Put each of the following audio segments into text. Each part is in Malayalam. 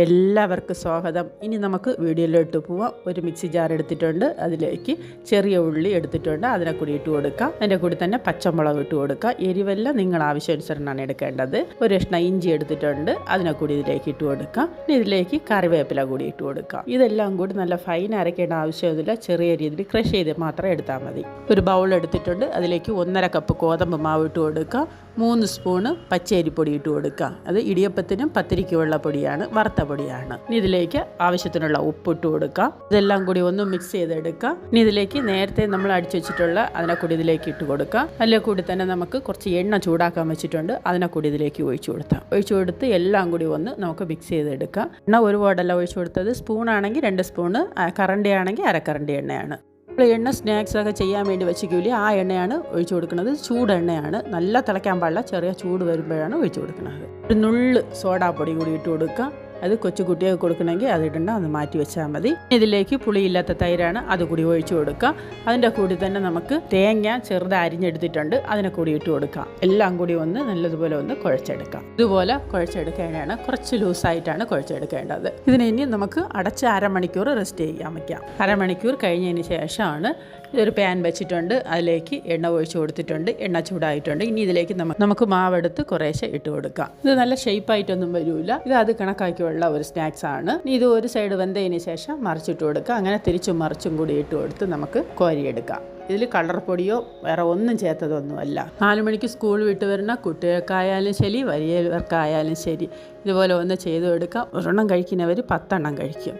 എല്ലാവർക്കും സ്വാഗതം. ഇനി നമുക്ക് വീഡിയോയിലോട്ട് പോവാം. ഒരു മിക്സി ജാർ എടുത്തിട്ടുണ്ട്. അതിലേക്ക് ചെറിയ ഉള്ളി എടുത്തിട്ടുണ്ട്. അതിനെ കൂടി ഇട്ട് കൊടുക്കാം. അതിന്റെ കൂടി തന്നെ പച്ചമുളക് ഇട്ട് കൊടുക്കാം. എരിവെല്ലാം നിങ്ങൾ ആവശ്യാനുസരണമാണ് എടുക്കേണ്ടത്. ഒരു കഷ്ണം ഇഞ്ചി എടുത്തിട്ടുണ്ട്. അതിനെ കൂടി ഇതിലേക്ക് ഇട്ട് കൊടുക്കാം. ഇതിലേക്ക് കറിവേപ്പില കൂടി ഇട്ട് കൊടുക്കാം. ഇതെല്ലാം കൂടി നല്ല ഫൈൻ അരയ്ക്കേണ്ട ആവശ്യമില്ല. ചെറിയ രീതിയിൽ ക്രഷ് ചെയ്ത് മാത്രം എടുത്താൽ മതി. ഒരു ബൗൾ എടുത്തിട്ടുണ്ട്. അതിലേക്ക് ഒന്നര കപ്പ് ഗോതമ്പ് മാവ് ഇട്ട് കൊടുക്കാം. മൂന്ന് സ്പൂണ് പച്ചരിപ്പൊടി ഇട്ട് കൊടുക്കാം. അത് ഇടിയപ്പത്തിനും പത്തിരിക്കുമുള്ള പൊടിയാണ്. വറുത്ത പൊടിയാണ് ഇനി ഇതിലേക്ക് ആവശ്യത്തിനുള്ള ഉപ്പിട്ട് കൊടുക്കാം. ഇതെല്ലാം കൂടി ഒന്ന് മിക്സ് ചെയ്തെടുക്കാം ഇനി ഇതിലേക്ക് നേരത്തെ നമ്മൾ അടിച്ചു വെച്ചിട്ടുള്ള അതിനെ കൂടി ഇതിലേക്ക് ഇട്ട് കൊടുക്കാം അതിലെ കൂടി തന്നെ നമുക്ക് കുറച്ച് എണ്ണ ചൂടാക്കാൻ വെച്ചിട്ടുണ്ട്. അതിനെ കൂടി ഇതിലേക്ക് ഒഴിച്ചു കൊടുത്താം ഒഴിച്ചു കൊടുത്ത് എല്ലാം കൂടി ഒന്ന് നമുക്ക് മിക്സ് ചെയ്തെടുക്കാം. എണ്ണ ഒരുപാടല്ല ഒഴിച്ചു കൊടുത്തത്. സ്പൂൺ ആണെങ്കിൽ രണ്ട് സ്പൂണ് കറണ്ടി ആണെങ്കിൽ അരക്കറണ്ടി എണ്ണയാണ്. എണ്ണ സ്നാക്സ് ഒക്കെ ചെയ്യാൻ വേണ്ടി വെച്ചിക്കൂലി ആ എണ്ണയാണ് ഒഴിച്ചു കൊടുക്കുന്നത്. ചൂടെണ്ണയാണ് നല്ല തിളയ്ക്കാൻ പാടില്ല. ചെറിയ ചൂട് വരുമ്പോഴാണ് ഒഴിച്ചു കൊടുക്കുന്നത്. ഒരു നുള്ള് സോഡാപ്പൊടി കൂടി ഇട്ട് കൊടുക്കുക. അത് കൊച്ചു കുട്ടികൾക്ക് കൊടുക്കണമെങ്കിൽ അത് ഇടണ്ട അത് മാറ്റി വെച്ചാൽ മതി. ഇതിലേക്ക് പുളിയില്ലാത്ത തൈരാണ് അത് കൂടി ഒഴിച്ചു കൊടുക്കുക. അതിന്റെ കൂടി തന്നെ നമുക്ക് തേങ്ങ ചെറുത് അരിഞ്ഞെടുത്തിട്ടുണ്ട്. അതിനെ കൂടി ഇട്ട് കൊടുക്കാം എല്ലാം കൂടി ഒന്ന് നല്ലതുപോലെ ഒന്ന് കുഴച്ചെടുക്കാം. ഇതുപോലെ കുഴച്ചെടുക്കേണ്ടതാണ് കുറച്ച് ലൂസായിട്ടാണ് കുഴച്ചെടുക്കേണ്ടത്. ഇതിനെ ഇനി നമുക്ക് അടച്ച് അരമണിക്കൂർ റെസ്റ്റ് ചെയ്യാൻ വയ്ക്കാം. അരമണിക്കൂർ കഴിഞ്ഞതിന് ശേഷമാണ് ഇതൊരു പാൻ വെച്ചിട്ടുണ്ട്. അതിലേക്ക് എണ്ണ ഒഴിച്ച് കൊടുത്തിട്ടുണ്ട്. എണ്ണ ചൂടായിട്ടുണ്ട്. ഇനി ഇതിലേക്ക് നമുക്ക് മാവെടുത്ത് കുറേശ്ശെ ഇട്ട് കൊടുക്കാം. ഇത് നല്ല ഷേപ്പായിട്ടൊന്നും വരില്ല ഇത് അത് കണക്കാക്കിയുള്ള ഒരു സ്നാക്സ് ആണ്. ഇത് ഒരു സൈഡ് വെന്തതിന് ശേഷം മറിച്ചിട്ട് കൊടുക്കുക അങ്ങനെ തിരിച്ചും മറിച്ചും കൂടി ഇട്ട് കൊടുത്ത് നമുക്ക് കോരിയെടുക്കാം. ഇതിൽ കളർ പൊടിയോ വേറെ ഒന്നും ചേർത്തതൊന്നുമല്ല. നാല് മണിക്ക് സ്കൂൾ വിട്ട് വരുന്ന കുട്ടികൾക്കായാലും ശരി വലിയവർക്കായാലും ശരി ഇതുപോലെ ഒന്ന് ചെയ്തു കൊടുക്കുക ഒരെണ്ണം കഴിക്കുന്നവർ പത്തെണ്ണം കഴിക്കും.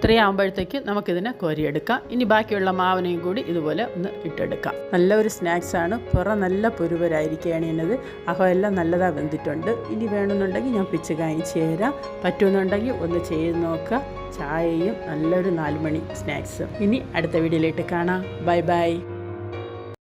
ഇത്രയാകുമ്പോഴത്തേക്ക് നമുക്കിതിനെ കോരിയെടുക്കാം. ഇനി ബാക്കിയുള്ള മാവിനെയും കൂടി ഇതുപോലെ ഒന്ന് ഇട്ടെടുക്കാം. നല്ല ഒരു സ്നാക്സാണ് പുറ നല്ല പുരുവരായിരിക്കുകയാണ് ഇന്നത്. എല്ലാം നല്ലതാണ് വെന്തിട്ടുണ്ട്. ഇനി വേണമെന്നുണ്ടെങ്കിൽ ഞാൻ പിച്ച് കാണിച്ച് തരാം. പറ്റുമെന്നുണ്ടെങ്കിൽ ഒന്ന് ചെയ്ത് നോക്കുക. ചായയും നല്ലൊരു നാലുമണി സ്നാക്സും. ഇനി അടുത്ത വീഡിയോയിലിട്ട് കാണാം. Bye bye.